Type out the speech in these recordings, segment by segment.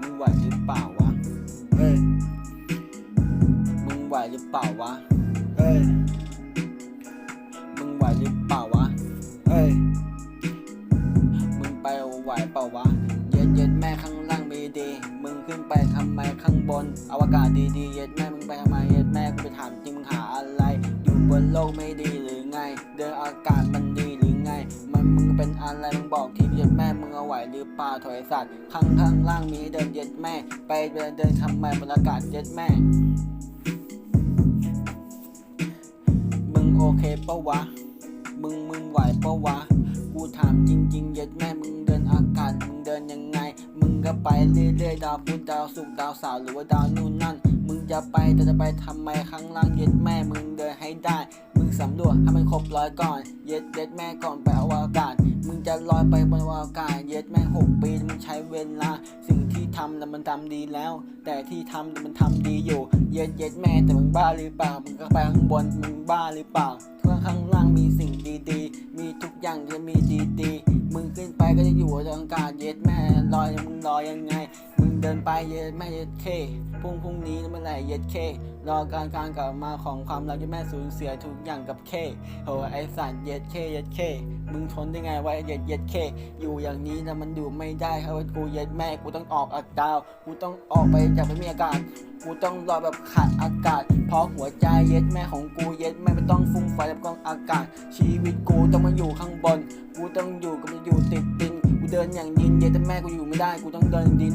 มึงไหวหรือเปล่าวะ เฮ้ย มึงไหวหรือเปล่าวะ เฮ้ย มึงไหวหรือเปล่าวะ เฮ้ย มึงไปไหวเปล่าวะ เย็นเย็นแม่ข้างล่างมีดี มึงขึ้นไปทำไมข้างบน อวกาศดีๆเย็นแม่มึงไปทำไมเย็นแม่กูไปถามจริงมึงหาอะไร อยู่บนโลกไม่ดีหรือไง เดินอากาศมันดี เป็นอะไรมึงบอกทีเย็นแม่มึงเอาไหวหรือเปล่าถอยสัตว์ข้างข้างล่างมีเดินเย็ดแม่ ไปเดินเดินทำไมบรรยากาศเย็ดแม่มึงโอเคปะวะ มึงมึงไหวปะวะ กูถามจริง ๆ เย็ดแม่ ก็ไปเรื่อยๆดาวพุธดาวศุกร์ดาวเสาร์หรือว่าดาวนู่นนั่น มึงจะไปแต่จะไปทำไมข้างล่างเย็ดแม่มึงเดินให้ได้ มึงสำรวจให้มันครบร้อยก่อน เย็ดเย็ดแม่ก่อนไปอวกาศ มึงจะลอยไปบนอวกาศ เย็ดแม่หกปีมึงใช้เวลา สิ่งที่ทำแล้วมันทำดีแล้ว แต่ที่ทำมันทำดีอยู่ เย็ดเย็ดแม่แต่มึงบ้าหรือเปล่า มึงก็ไปข้างบนมึงบ้าหรือเปล่าข้งข้างล่างมีสิ่ง ดีๆ มีทุกอย่างจะมีดีๆ มึงขึ้นไปก็จะอยู่บนอากาศเย็ดแม่ลอยมึงลอยยังไงมึง เดินไปเย็ดแม่เย็ดเคพรุ่งพรุ่งนี้เมื่อไหร่เย็ดเครอการการกลับมาของความรักที่แม่สูญเสียทุกอย่างกับเคโอ้ไอสัตว์เย็ดเคเย็ดเคมึงทนได้ไงวะเย็ดเย็ดเคอยู่อย่างนี้นะมันอยู่ไม่ได้ครับกูเย็ดแม่กูต้องออกอากาศกูต้องออกไปจากไม่มีอากาศกูต้องรอแบบขาดอากาศ เพราะหัวใจเย็ดแม่ของกูเย็ดแม่ไม่ต้องฟุ้งไฟกับกองอากาศ ชีวิตกูต้องมาอยู่ข้างบน กูต้องอยู่กับมันอยู่ติดดิน กูเดินอย่างดินเย็ดแต่แม่กูอยู่ไม่ได้ กูต้องเดินดิน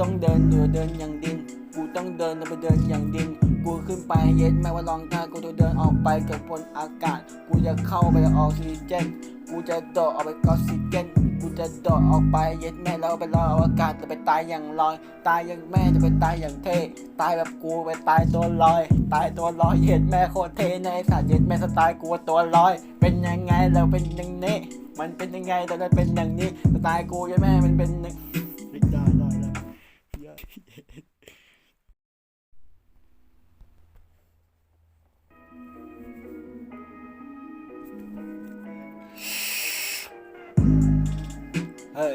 ต้องเดินเดือเดินอย่างดิน กูต้องเดินแล้วไปเดินอย่างดิน กูขึ้นไปเย็ดแม่ว่าลองได้กูจะเดินออกไปกับบนอากาศ กูจะเข้าไปออกซิเจน กูจะโดดออกไปออกซิเจน กูจะโดดออกไปเย็ดแม่แล้วไปลอยอวกาศจะไปตายอย่างลอย ตายอย่างแม่จะไปตายอย่างเท่ ตายแบบกูไปตายตัวลอย ตายตัวลอยเย็ดแม่โคตรเท่ในสัตว์เย็ดแม่สไตล์กูตัวลอย เป็นยังไงเราเป็นอย่างนี้มันเป็นยังไงเราจะเป็นอย่างนี้สไตล์กูเย็ดแม่มันเป็นได้ได้ ได้เฮ้ย